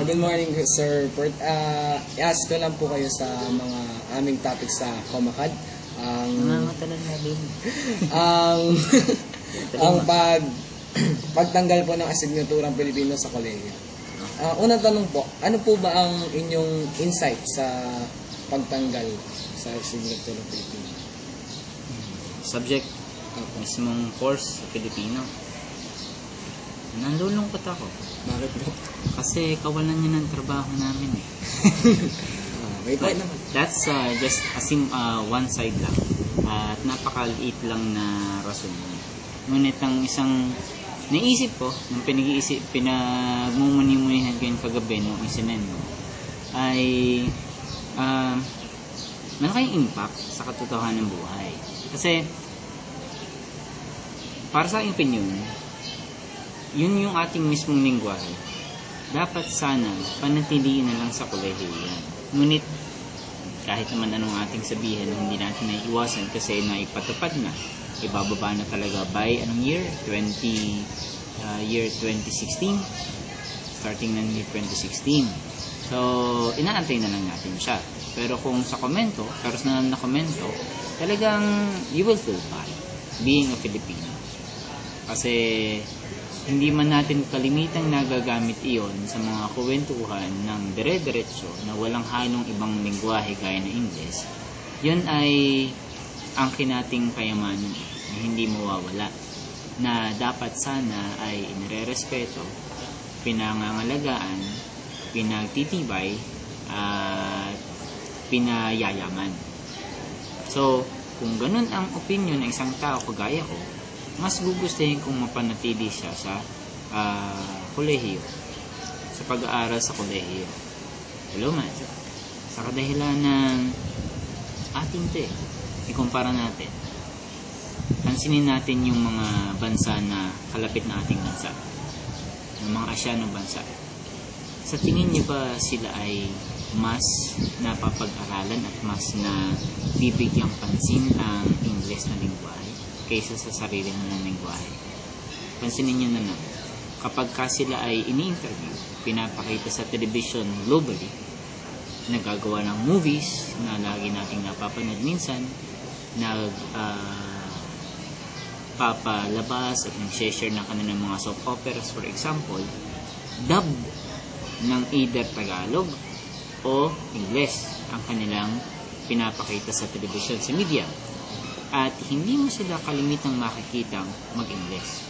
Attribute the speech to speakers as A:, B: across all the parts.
A: Ah, good morning, Sir Pert. Ah, i-ask ko lang po kayo sa mga aming topic sa Comakad. Ang
B: Nangangatalan na din.
A: ang ang pag pagtanggal po ng asignaturang Pilipino sa kolehiyo. Ah, unang tanong po, ano po ba ang inyong insight sa pagtanggal sa asignaturang Pilipino?
B: Subject, mismong course sa Filipino. Nalulungkot ako.
A: Bakit po?
B: Kasi kawalan niya ng trabaho namin eh.
A: Ah, may point naman.
B: That's uh, just a sim, uh, one side lang. At napakaliit lang na rason. Ngunit ang isang naisip ko, nung pinag-iisip, pinagmumuni-munihan ko yung kagabi nung isinendo, ay uh, malaking impact sa katotohanan ng buhay. Kasi, para sa aking opinion, yun yung ating mismong lingwahe. Dapat sana panatiliin na lang sa kolehiyo yan. Ngunit kahit naman anong ating sabihin, hindi natin naiiwasan kasi naipatupad na. Ibababa na talaga by anong year? 20, uh, year 2016? Starting ng year 2016. So, inaantay na lang natin siya. Pero kung sa komento, personal na komento, talagang you will feel fine being a Filipino. Kasi hindi man natin kalimitang nagagamit iyon sa mga kwentuhan ng dire-diretso na walang halong ibang lingwahe gaya ng English, yun ay ang kinating kayamanan na hindi mawawala na dapat sana ay inirerespeto, pinangangalagaan, pinagtitibay, at pinayayaman. So, kung ganun ang opinion ng isang tao kagaya ko, mas gugustuhin kong mapanatili siya sa ah, kolehiyo, sa pag-aaral sa kolehiyo. Hello man, sa kadahilan ng ating te, ikumpara natin. Pansinin natin yung mga bansa na kalapit na ating bansa. Yung mga Asyanong bansa. Sa tingin niyo ba sila ay mas napapag-aralan at mas na bibigyang pansin ang English na kaysa sa sarili ng lingwahe? Pansinin niyo na lang, kapag ka sila ay ini-interview, pinapakita sa television globally, nagagawa ng movies na lagi nating napapanood minsan, nag ah, papalabas at nag-share ng kanilang mga soap operas for example, dub ng either Tagalog o English ang kanilang pinapakita sa television, sa media. At hindi mo sila kalimitang makikitang mag-English.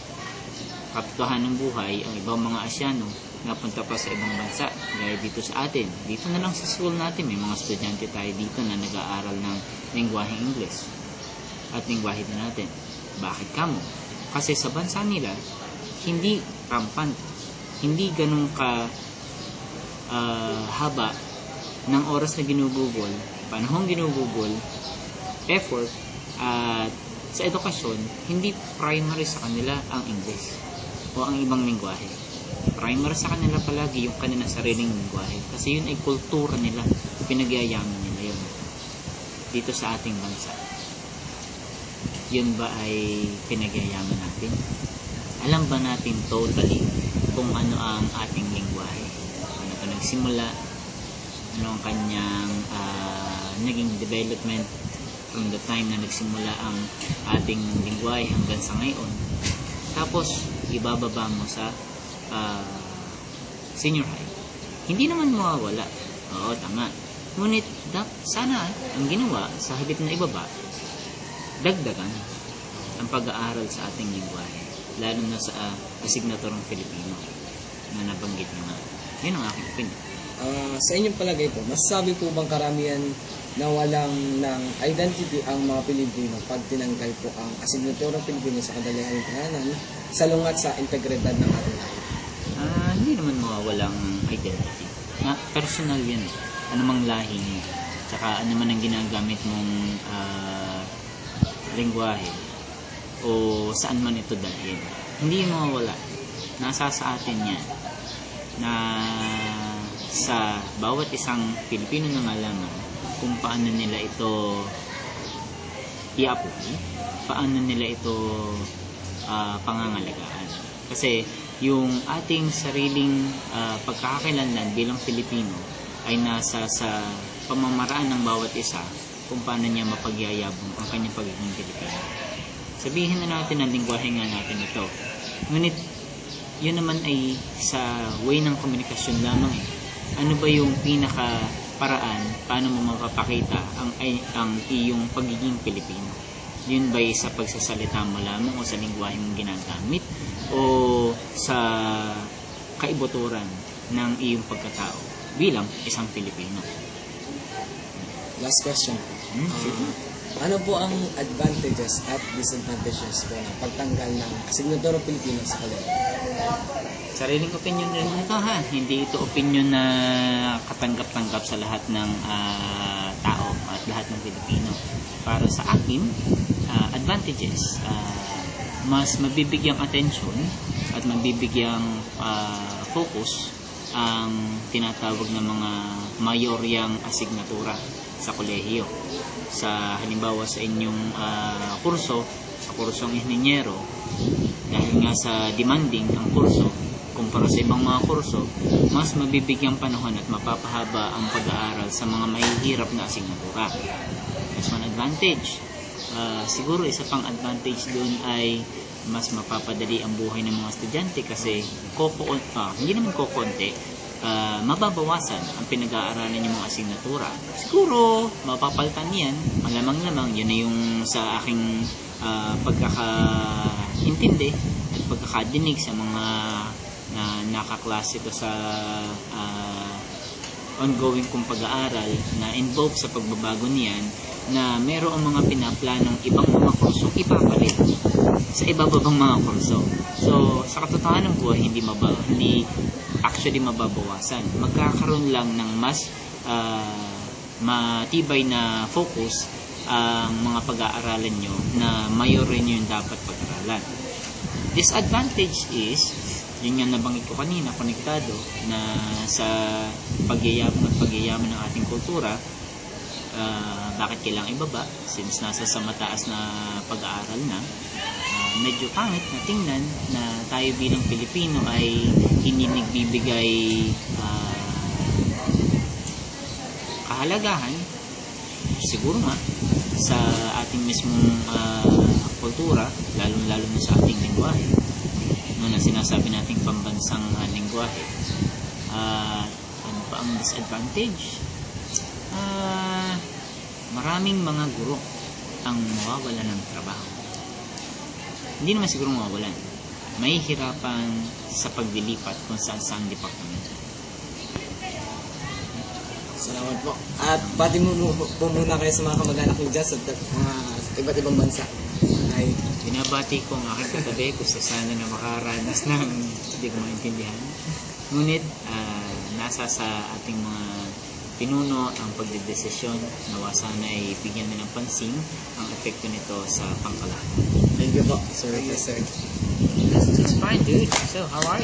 B: Katotohanan ng buhay, ang ibang mga Asyano napunta pa sa ibang bansa, gaya dito sa atin. Dito na lang sa school natin, may mga estudyante tayo dito na nag-aaral ng lingwaheng English at lingwahe din natin. Bakit kamo? Kasi sa bansa nila, hindi rampant, hindi ganun ka ah, haba ng oras na ginugugol, panahong ginugugol, effort, at sa edukasyon, hindi primary sa kanila ang English o ang ibang lingwahe. Primary sa kanila palagi yung kanilang sariling lingwahe kasi yun ay kultura nila, pinagyayaman nila yun dito sa ating bansa. Yun ba ay pinagyayaman natin? Alam ba natin totally kung ano ang ating lingwahe? Ano ito nagsimula? Ano ang kanyang ah, naging development from the time na nagsimula ang ating lingwahe hanggang sa ngayon. Tapos, ibababa mo sa ah, senior high. Hindi naman mawawala. Oo, tama. Ngunit, dap, sana ang ginawa sa halip na ibaba, dagdagan ang pag-aaral sa ating lingwahe. Lalo na sa uh, asignaturang Filipino na nabanggit niyo nga. Yun ang aking opinion.
A: Ah, sa inyong palagay po, masasabi po bang karamihan na walang ng identity ang mga Pilipino pag tinanggal po ang asignaturang Pilipino sa kadalihan tahanan sa lungat sa integridad ng ating lahi?
B: Ah, hindi naman mawawalang identity. Na personal yan eh. Ano mang lahi mo. Tsaka ano man ang ginagamit mong ah, lingwahe o saan man ito dalhin. Hindi mawawala. Nasa sa atin yan. Na sa bawat isang Pilipino na malaman kung paano nila ito i-apply, paano nila ito ah, pangangalagaan. Kasi yung ating sariling ah, pagkakakilanlan bilang Pilipino ay nasa sa pamamaraan ng bawat isa kung paano niya mapagyayabong ang kanyang pagiging Pilipino. Sabihin na natin na lingwahe nga natin ito. Ngunit yun naman ay sa way ng komunikasyon lamang eh. Ano ba yung pinaka paraan paano mo mapapakita ang ay, ang iyong pagiging Pilipino? Yun ba sa pagsasalita mo lamang o sa lingwahe mong ginagamit o sa kaibuturan ng iyong pagkatao bilang isang Pilipino?
A: Last question.
B: Hmm.
A: Ah, ano po ang advantages at disadvantages po ng pagtanggal ng asignatura Pilipino sa kolehiyo?
B: Sariling opinion rin ito ha. Hindi ito opinion na katanggap-tanggap sa lahat ng ah, tao at lahat ng Pilipino. Para sa akin, ah, advantages, ah, mas mabibigyang attention at mabibigyang ah, focus ang tinatawag ng mga mayoryang asignatura sa kolehiyo. Sa halimbawa sa inyong ah, kurso, sa kursong inhinyero, dahil nga sa demanding ang kurso, kumpara sa ibang mga kurso, mas mabibigyang panahon at mapapahaba ang pag-aaral sa mga mahihirap na asignatura. That's one advantage. Ah, siguro isa pang advantage doon ay mas mapapadali ang buhay ng mga estudyante kasi koko ah, hindi naman kokonti ah, mababawasan ang pinag-aaralan ng mga asignatura. Siguro, mapapalitan yan. Malamang-lamang, yun na yung sa aking ah, pagkakaintindi at pagkakadinig sa mga nakaklase ko sa ah, ongoing kong pag-aaral na involved sa pagbabago niyan na mayroong mga pinaplanong ibang mga kursong ipapalit sa ibababang mga kurso. So, sa katotohanan ko, hindi, maba, hindi actually mababawasan. Magkakaroon lang ng mas ah, matibay na focus ang mga pag-aaralan nyo na mayor rin yung dapat pag-aralan. Disadvantage is, yun nga nabanggit ko kanina, konektado, na sa pagyayabong at pagyayaman ng ating kultura, ah, bakit kailangang ibaba? Since nasa sa mataas na pag-aaral na ah, medyo pangit na tingnan na tayo bilang Pilipino ay hindi nagbibigay ah, kahalagahan siguro nga sa ating mismong ah, kultura lalo-lalo na sa ating sinasabi nating pambansang ah, lingwahe at ano pa ang disadvantage Ah, maraming mga guro ang mawawalan ng trabaho. Hindi naman siguro mawawalan. May hirapan sa paglilipat kung saan saan departamento.
A: Salamat po. At pati mo po muna kayo sa mga kamag-anak niyo dyan sa mga iba't ibang bansa. Ay,
B: Binabati ko ang aking katabi kung sa sana na makaranas ng hindi ko maintindihan. Ngunit ah, nasa sa ating mga pinuno ang pagdedesisyon nawa sana ay bigyan din ng pansin ang epekto nito sa pangkalahatan.
A: thank you po, sir. Yes, sir.
B: It's fine, dude. So, how are you?